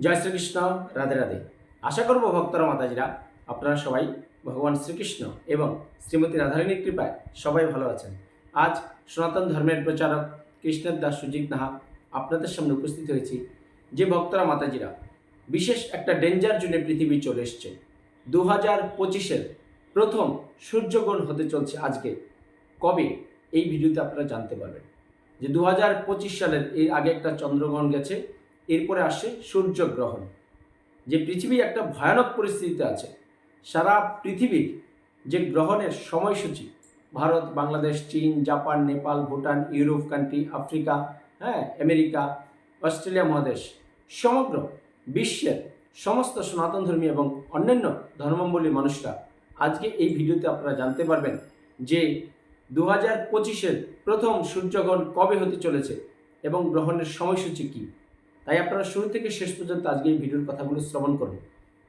জয় শ্রীকৃষ্ণ, রাধে রাধে। আশা করব ভক্তরা, মাতাজিরা, আপনারা সবাই ভগবান শ্রীকৃষ্ণ এবং শ্রীমতী রাধারানীর কৃপায় সবাই ভালো আছেন। আজ সনাতন ধর্মের প্রচারক কৃষ্ণের দাস সুজিত নাহা আপনাদের সামনে উপস্থিত হয়েছি। যে ভক্তরা, মাতাজিরা, বিশেষ একটা ডেঞ্জার জোনে পৃথিবী চলে এসছে। দু হাজার পঁচিশের প্রথম সূর্যগ্রহণ হতে চলছে আজকে। কবে? এই ভিডিওতে আপনারা জানতে পারবেন। যে দু হাজার পঁচিশ সালের এর আগে একটা চন্দ্রগ্রহণ গেছে এরপরে আসে সূর্যগ্রহণ, যে পৃথিবী একটা ভয়ানক পরিস্থিতিতে আছে। সারা পৃথিবীর যে গ্রহণের সময়সূচি, ভারত, বাংলাদেশ, চীন, Japan, Nepal, Bhutan, Europe country Africa হ্যাঁ আমেরিকা, অস্ট্রেলিয়া মহাদেশ, সমগ্র বিশ্বের সমস্ত সনাতন ধর্মী এবং অন্যান্য ধর্মাবলী মানুষরা আজকে এই ভিডিওতে আপনারা জানতে পারবেন যে দু হাজার পঁচিশের প্রথম সূর্যগ্রহণ কবে হতে চলেছে এবং গ্রহণের সময়সূচি কী। তাই আপনারা শুরু থেকে শেষ পর্যন্ত আজকে এই ভিডিওর কথাগুলো শ্রবণ করুন।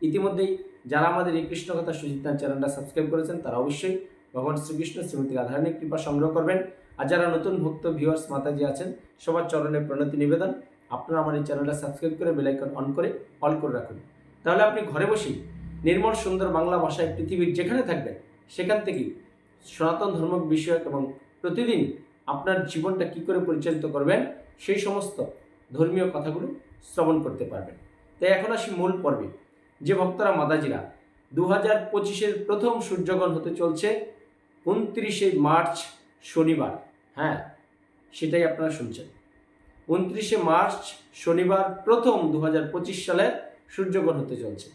ইতিমধ্যেই যারা আমাদের এই কৃষ্ণ কথা সুজিতান চ্যানেলটা সাবস্ক্রাইব করেছেন, তারা অবশ্যই ভগবান শ্রীকৃষ্ণ শ্রীমতী রাধারানীর কৃপা সংগ্রহ করবেন। আর যারা নতুন ভক্ত ভিউয়ার্স মাতাজি আছেন, সবার চরণে প্রণতি নিবেদন। আপনারা আমার এই চ্যানেলটা সাবস্ক্রাইব করে বেলাইকন অন করে অল করে রাখুন। তাহলে আপনি ঘরে বসেই নির্মল সুন্দর বাংলা ভাষায় পৃথিবীর যেখানে থাকবেন, সেখান থেকেই সনাতন ধর্ম বিষয়ক এবং প্রতিদিন আপনার জীবনটা কি করে পরিচালিত করবেন, সেই সমস্ত ধর্মীয় কথাগুলো শ্রবণ করতে পারবেন। তাই এখন আসি মূল পর্বে। যে ভক্তরা মাদাজিরা দু হাজার পঁচিশের প্রথম সূর্যগ্রহণ হতে চলছে উনত্রিশে মার্চ শনিবার। হ্যাঁ সেটাই আপনারা শুনছেন। উনত্রিশে মার্চ শনিবার প্রথম দু হাজার পঁচিশ সালের সূর্যগ্রহণ হতে চলছে।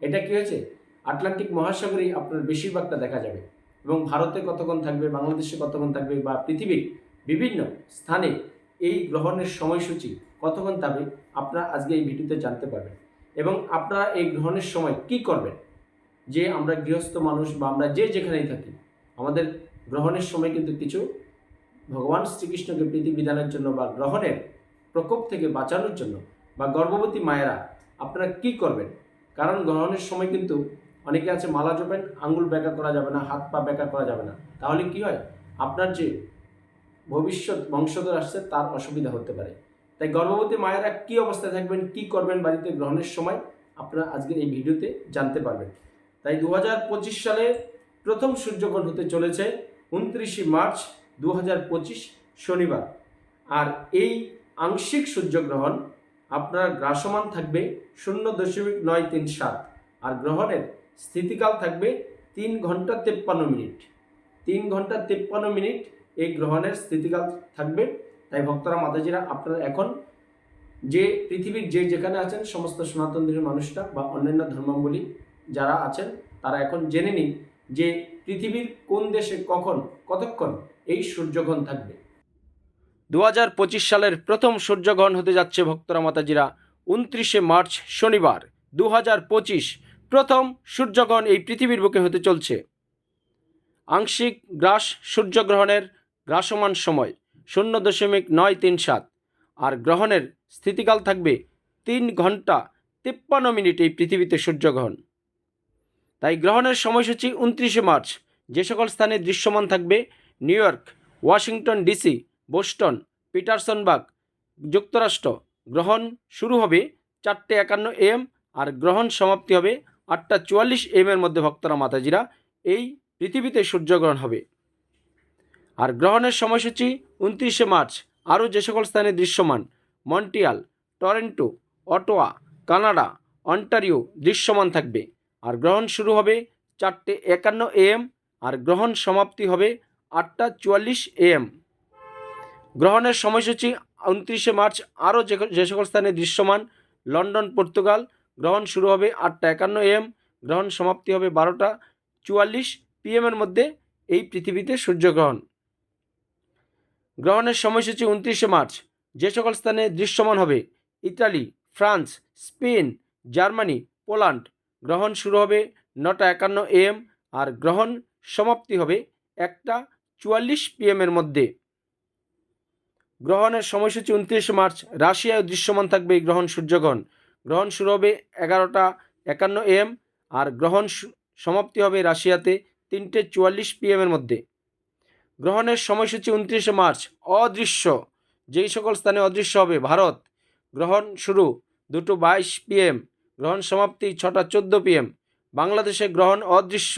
এটা কি হয়েছে? আটলান্টিক মহাসাগরেই আপনার বেশিরভাগটা দেখা যাবে। এবং ভারতে কতক্ষণ থাকবে, বাংলাদেশে কতক্ষণ থাকবে বা পৃথিবীর বিভিন্ন স্থানে এই গ্রহণের সময়সূচি কতক্ষণ থাকবে আপনারা আজকে এই ভিডিওতে জানতে পারবেন। এবং আপনারা এই গ্রহণের সময় কি করবেন? যে আমরা গৃহস্থ মানুষ বা আমরা যে যেখানেই থাকি, আমাদের গ্রহণের সময় কিন্তু কিছু ভগবান শ্রীকৃষ্ণকে প্রীতি বিধানের জন্য বা গ্রহণের প্রকোপ থেকে বাঁচানোর জন্য বা গর্ভবতী মায়েরা আপনারা কি করবেন? কারণ গ্রহণের সময় কিন্তু অনেকে আছে মালা জপেন, আঙ্গুল ব্যাকা করা যাবে না, হাত পা ব্যাকা করা যাবে না। তাহলে কি হয়? আপনার যে ভবিষ্যৎ বংশধর আসছে, তার অসুবিধা হতে পারে। তাই গর্ভবতী মায়েরা কি অবস্থায় থাকবেন, কি করবেন বাড়িতে গ্রহণের সময়, আপনারা আজকের এই ভিডিওতে জানতে পারবেন। তাই দু হাজার পঁচিশ সালে প্রথম সূর্যগ্রহণ হতে চলেছে উনত্রিশে মার্চ দু হাজার পঁচিশ শনিবার। আর এই আংশিক সূর্যগ্রহণ আপনার গ্রাসমান থাকবে শূন্য দশমিক নয় তিন সাত আর গ্রহণের স্থিতিকাল থাকবে তিন ঘণ্টা তেপ্পান্ন মিনিট। তিন ঘণ্টা তেপ্পান্ন মিনিট এই গ্রহণের স্থিতিকাল থাকবে তাই ভক্তরা, মাতাজিরা, আপনারা এখন যে পৃথিবীর যে যেখানে আছেন, সমস্ত সনাতন ধর্মের মানুষরা বা অন্যান্য ধর্মাবলী যারা আছেন, তারা এখন জেনে নিন যে পৃথিবীর কোন দেশে কখন, কতক্ষণ এই সূর্যগ্রহণ থাকবে। দু হাজার পঁচিশ সালের প্রথম সূর্যগ্রহণ হতে যাচ্ছে ভক্তরা, মাতাজিরা, উনত্রিশে মার্চ, শনিবার। দু হাজার পঁচিশ প্রথম সূর্যগ্রহণ এই পৃথিবীর বুকে হতে চলছে। আংশিক গ্রাস সূর্যগ্রহণের গ্রাসমান সময়। শূন্য দশমিক নয় তিন সাত। আর গ্রহণের স্থিতিকাল থাকবে তিন ঘণ্টা তিপ্পান্ন মিনিট এই পৃথিবীতে সূর্যগ্রহণ। তাই গ্রহণের সময়সূচি উনত্রিশে মার্চ। যে সকল স্থানে দৃশ্যমান থাকবে New York, Washington DC, Boston Petersburg যুক্তরাষ্ট্র। গ্রহণ শুরু হবে চারটে একান্ন এম আর গ্রহণ সমাপ্তি হবে আটটা চুয়াল্লিশ এম এর মধ্যে। ভক্তরা, মাতাজিরা, এই পৃথিবীতে সূর্যগ্রহণ হবে। আর গ্রহণের সময়সূচি উনত্রিশে মার্চ। আরও যে সকল স্থানে দৃশ্যমান Montreal Toronto, Ottawa, Canada, Ontario দৃশ্যমান থাকবে। আর গ্রহণ শুরু হবে চারটে একান্ন এম আর গ্রহণ সমাপ্তি হবে আটটা চুয়াল্লিশ এম গ্রহণের সময়সূচি উনত্রিশে মার্চ। আরও যে যে সকল স্থানে দৃশ্যমান, লন্ডন, পর্তুগাল, গ্রহণ শুরু হবে আটটা একান্ন এম গ্রহণ সমাপ্তি হবে বারোটা চুয়াল্লিশ পিএমের মধ্যে এই পৃথিবীতে সূর্যগ্রহণ। গ্রহণের সময়সূচি উনত্রিশে মার্চ। যে সকল স্থানে দৃশ্যমান হবে, Italy, France, Spain, Germany, Poland. গ্রহণ শুরু হবে নটা একান্ন এম আর গ্রহণ সমাপ্তি হবে একটা চুয়াল্লিশ পিএমের মধ্যে। গ্রহণের সময়সূচি উনত্রিশে মার্চ। রাশিয়ায় দৃশ্যমান থাকবে এই গ্রহণ সূর্যগ্রহণ। গ্রহণ শুরু হবে এগারোটা একান্ন এম আর গ্রহণ সমাপ্তি হবে রাশিয়াতে তিনটে চুয়াল্লিশ পিএমের মধ্যে। গ্রহণের সময়সূচি উনত্রিশে মার্চ, অদৃশ্য। যেই সকল স্থানে অদৃশ্য হবে, ভারত। গ্রহণ শুরু দুটো বাইশ পিএম, গ্রহণ সমাপ্তি ছটা চোদ্দ পিএম। বাংলাদেশে গ্রহণ অদৃশ্য,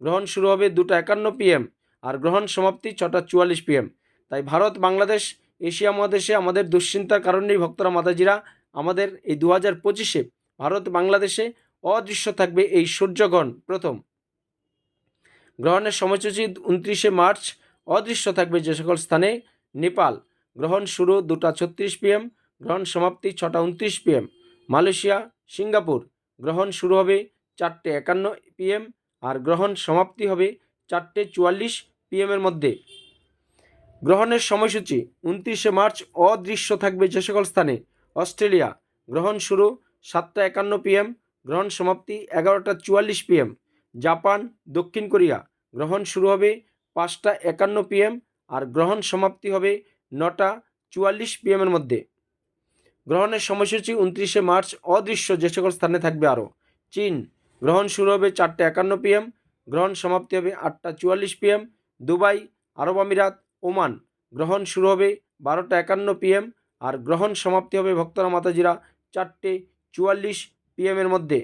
গ্রহণ শুরু হবে দুটো একান্ন পিএম আর গ্রহণ সমাপ্তি ছটা চুয়াল্লিশ পিএম। তাই ভারত, বাংলাদেশ, এশিয়া মহাদেশে আমাদের দুশ্চিন্তার কারণেই ভক্তরা, মাতাজিরা, আমাদের এই দু হাজার পঁচিশে ভারত, বাংলাদেশে অদৃশ্য থাকবে এই সূর্যগ্রহণ প্রথম। গ্রহণের সময়সূচি উনত্রিশে মার্চ অদৃশ্য থাকবে যে সকল স্থানে। নেপাল, গ্রহণ শুরু দুটা ছত্রিশ পিএম, গ্রহণ সমাপ্তি ছটা উনত্রিশ পিএম। মালয়েশিয়া, সিঙ্গাপুর, গ্রহণ শুরু হবে চারটে একান্ন পিএম আর গ্রহণ সমাপ্তি হবে চারটে চুয়াল্লিশ পিএমের মধ্যে। গ্রহণের সময়সূচি উনত্রিশে মার্চ, অদৃশ্য থাকবে যে সকল স্থানে। অস্ট্রেলিয়া, গ্রহণ শুরু সাতটা একান্ন পিএম, গ্রহণ সমাপ্তি এগারোটা চুয়াল্লিশ পিএম। জাপান, দক্ষিণ কোরিয়া, গ্রহণ শুরু হবে পাঁচটা একান্ন পিএম আর গ্রহণ সমাপ্তি হবে নটা চুয়াল্লিশ পিএমের মধ্যে। গ্রহণের সময়সূচি উনত্রিশে মার্চ, অদৃশ্য যে সকল স্থানে থাকবে আরও। চীন, গ্রহণ শুরু হবে চারটে একান্ন পিএম, গ্রহণ সমাপ্তি হবে আটটা চুয়াল্লিশ পিএম। দুবাই, আরব আমিরাত, ওমান, গ্রহণ শুরু হবে বারোটা একান্ন পিএম আর গ্রহণ সমাপ্তি হবে ভক্তরা মাতাজিরা চারটে চুয়াল্লিশ পিএমের মধ্যে।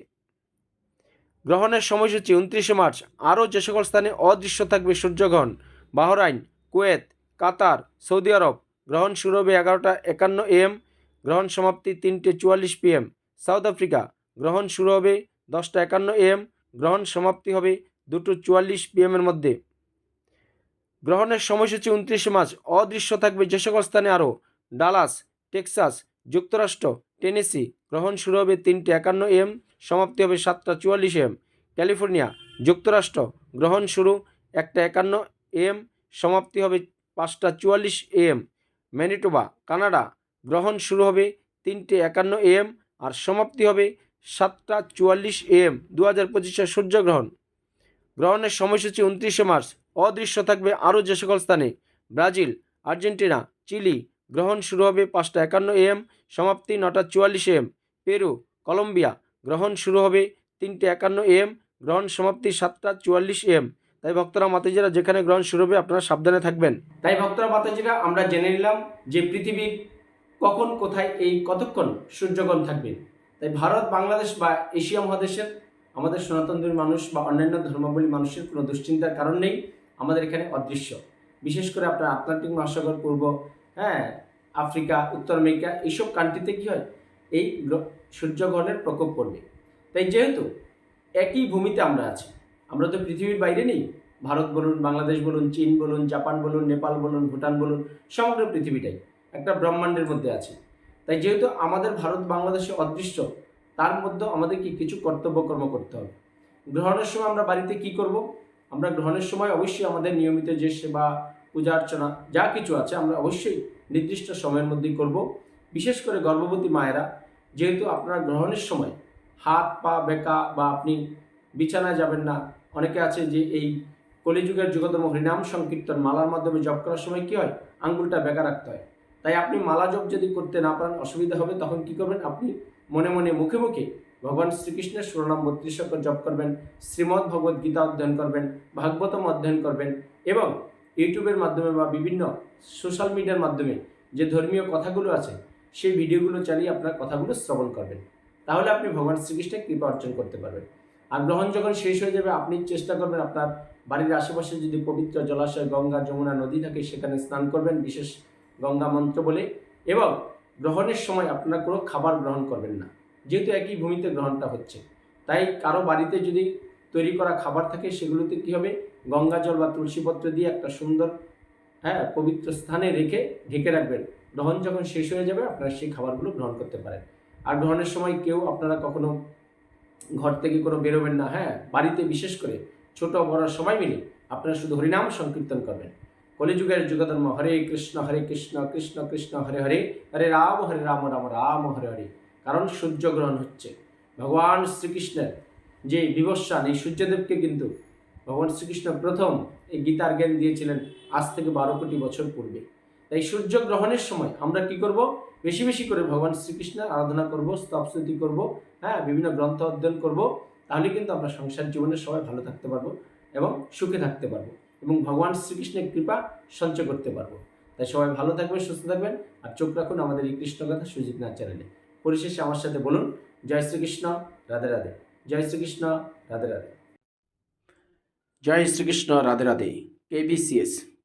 গ্রহণের সময়সূচি উনত্রিশে মার্চ। আরও যে সকল স্থানে অদৃশ্য থাকবে সূর্যগ্রহণ, Bahrain, Kuwait, Qatar, Saudi Arab. গ্রহণ শুরু হবে এগারোটা একান্ন এম গ্রহণ সমাপ্তি তিনটে চুয়াল্লিশ পিএম। সাউথ আফ্রিকা, গ্রহণ শুরু হবে দশটা একান্ন এম গ্রহণ সমাপ্তি হবে দুটো চুয়াল্লিশ পিএমের মধ্যে। গ্রহণের সময়সূচি উনত্রিশে মার্চ। অদৃশ্য থাকবে যে সকল স্থানে আরও ডালাস, টেক্সাস, যুক্তরাষ্ট্র, টেনেসি। গ্রহণ শুরু হবে তিনটে একান্ন এম সমাপ্তি হবে সাতটা চুয়াল্লিশ এম। ক্যালিফোর্নিয়া, যুক্তরাষ্ট্র, গ্রহণ শুরু একটা একান্ন এম, সমাপ্তি হবে পাঁচটা চুয়াল্লিশ এম। ম্যানিটোবা, কানাডা, গ্রহণ শুরু হবে তিনটে একান্ন এম আর সমাপ্তি হবে সাতটা চুয়াল্লিশ এম দু হাজার পঁচিশে সূর্যগ্রহণ। গ্রহণের সময়সূচি উনত্রিশে মার্চ, অদৃশ্য থাকবে আরও যে সকল স্থানে। ব্রাজিল, আর্জেন্টিনা, চিলি, গ্রহণ শুরু হবে পাঁচটা একান্ন এম, সমাপ্তি নটা চুয়াল্লিশ এম। পেরু, কলম্বিয়া গ্রহণ শুরু হবে তিনটে একান্ন এম, গ্রহণ সমাপ্তি সাতটা চুয়াল্লিশ এম। তাই ভক্তরা মাতাজিরা যেখানে গ্রহণ শুরু হবে আপনারা সাবধানে থাকবেন। তাই ভক্তরা মাতাজিরা আমরা জেনে নিলাম যে পৃথিবীর কখন, কোথায় এই কতক্ষণ সূর্যগ্রহণ থাকবে। তাই ভারত, বাংলাদেশ বা এশিয়া মহাদেশের আমাদের সনাতনদের মানুষ বা অন্যান্য ধর্মাবলী মানুষের কোনো দুশ্চিন্তার কারণ নেই, আমাদের এখানে অদৃশ্য। বিশেষ করে আপনার আটলান্টিক মহাসাগর, পূর্ব হ্যাঁ আফ্রিকা, উত্তর আমেরিকা, এইসব কান্ট্রিতে কী হয়? এই সূর্যগ্রহণের প্রকোপ পড়বে। তাই যেহেতু একই ভূমিতে আমরা আছি, আমরা তো পৃথিবীর বাইরে নেই। ভারত বলুন, বাংলাদেশ বলুন, চীন বলুন, জাপান বলুন, নেপাল বলুন, ভুটান বলুন, সমগ্র পৃথিবীটাই একটা ব্রহ্মাণ্ডের মধ্যে আছে। তাই যেহেতু আমাদের ভারত বাংলাদেশে অদৃশ্য, তার মধ্যে আমাদেরকে কিছু কর্তব্য কর্ম করতে হবে। গ্রহণের সময় আমরা বাড়িতে কি করব? আমরা গ্রহণের সময় অবশ্যই আমাদের নিয়মিত যে সেবা, পূজা অর্চনা, যা কিছু আছে আমরা অবশ্যই নির্দিষ্ট সময়ের মধ্যেই করব। বিশেষ করে গর্ভবতী মায়েরা যেহেতু আপনারা গ্রহণের সময় হাত, পা, বেকা বা আপনি বিছানায় যাবেন না, অনেকে আছে যে এই কলিযুগের যুগতম হরিনাম সংকীর্তন মালার মাধ্যমে জপ করার সময় কী হয়? আঙ্গুলটা বেকা রাখতে হয়। তাই আপনি মালা জপ যদি করতে না পারেন, অসুবিধা হবে, তখন কি করবেন? আপনি মনে মনে, মুখে মুখে ভগবান শ্রীকৃষ্ণের সুরনাম বত্রিশ অক্ষর জপ করবেন, শ্রীমদ্ ভগবদ গীতা অধ্যয়ন করবেন, ভাগবতম অধ্যয়ন করবেন এবং ইউটিউবের মাধ্যমে বা বিভিন্ন সোশ্যাল মিডিয়ার মাধ্যমে যে ধর্মীয় কথাগুলো আছে সেই ভিডিওগুলো চালিয়ে আপনার কথাগুলো শ্রবণ করবেন। তাহলে আপনি ভগবান শ্রীকৃষ্ণের কৃপা অর্জন করতে পারবেন। আর গ্রহণ যখন শেষ হয়ে যাবে, আপনি চেষ্টা করবেন আপনার বাড়ির আশেপাশে যদি পবিত্র জলাশয়, গঙ্গা, যমুনা নদী থাকে, সেখানে স্নান করবেন, বিশেষ গঙ্গা মন্ত্র বলে। এবং গ্রহণের সময় আপনারা কোনো খাবার গ্রহণ করবেন না। যেহেতু একই ভূমিতে গ্রহণটা হচ্ছে। তাই কারও বাড়িতে যদি তৈরি করা খাবার থাকে, সেগুলোতে কী হবে? গঙ্গা জল বা তুলসীপত্র দিয়ে একটা সুন্দর হ্যাঁ পবিত্র স্থানে রেখে, ঢেকে রাখবেন। গ্রহণ যখন শেষ হয়ে যাবে, আপনারা সেই খাবারগুলো গ্রহণ করতে পারেন। আর গ্রহণের সময় কেউ আপনারা কখনো ঘর থেকে কোনো বেরোবেন না হ্যাঁ? বাড়িতে বিশেষ করে ছোট বড় সবাই মিলে আপনারা শুধু হরিনাম সংকীর্তন করবেন। কলিযুগের যুগধর্ম, হরে কৃষ্ণ হরে কৃষ্ণ কৃষ্ণ কৃষ্ণ, হরে হরে হরে রাম হরে রাম রাম রাম, হরে হরে। কারণ সূর্যগ্রহণ হচ্ছে। ভগবান শ্রীকৃষ্ণের যে বিবস্বান এই সূর্যদেবকে কিন্তু ভগবান শ্রীকৃষ্ণ প্রথম এই গীতার জ্ঞান দিয়েছিলেন আজ থেকে বারো কোটি বছর পূর্বে। তাই সূর্য গ্রহণের সময় আমরা কি করব? বেশি বেশি করে ভগবান শ্রীকৃষ্ণের আরাধনা করব স্তবস্তুতি করব হ্যাঁ বিভিন্ন গ্রন্থ অধ্যয়ন করব, তাহলে কিন্তু আমরা সংসার জীবনে সবাই ভালো থাকতে পারব এবং সুখে থাকতে পারব এবং ভগবান শ্রীকৃষ্ণের কৃপা সঞ্চয় করতে পারব। তাই সবাই ভালো থাকবেন, সুস্থ থাকবেন আর চোখ রাখুন আমাদের এই কৃষ্ণ কথা সুজিত নাথ চ্যানেলে। পরিশেষে আমার সাথে বলুন, জয় শ্রীকৃষ্ণ, রাধে রাধে। জয় শ্রীকৃষ্ণ, রাধে রাধে। জয় শ্রীকৃষ্ণ, রাধে রাধে। কেবিসিএস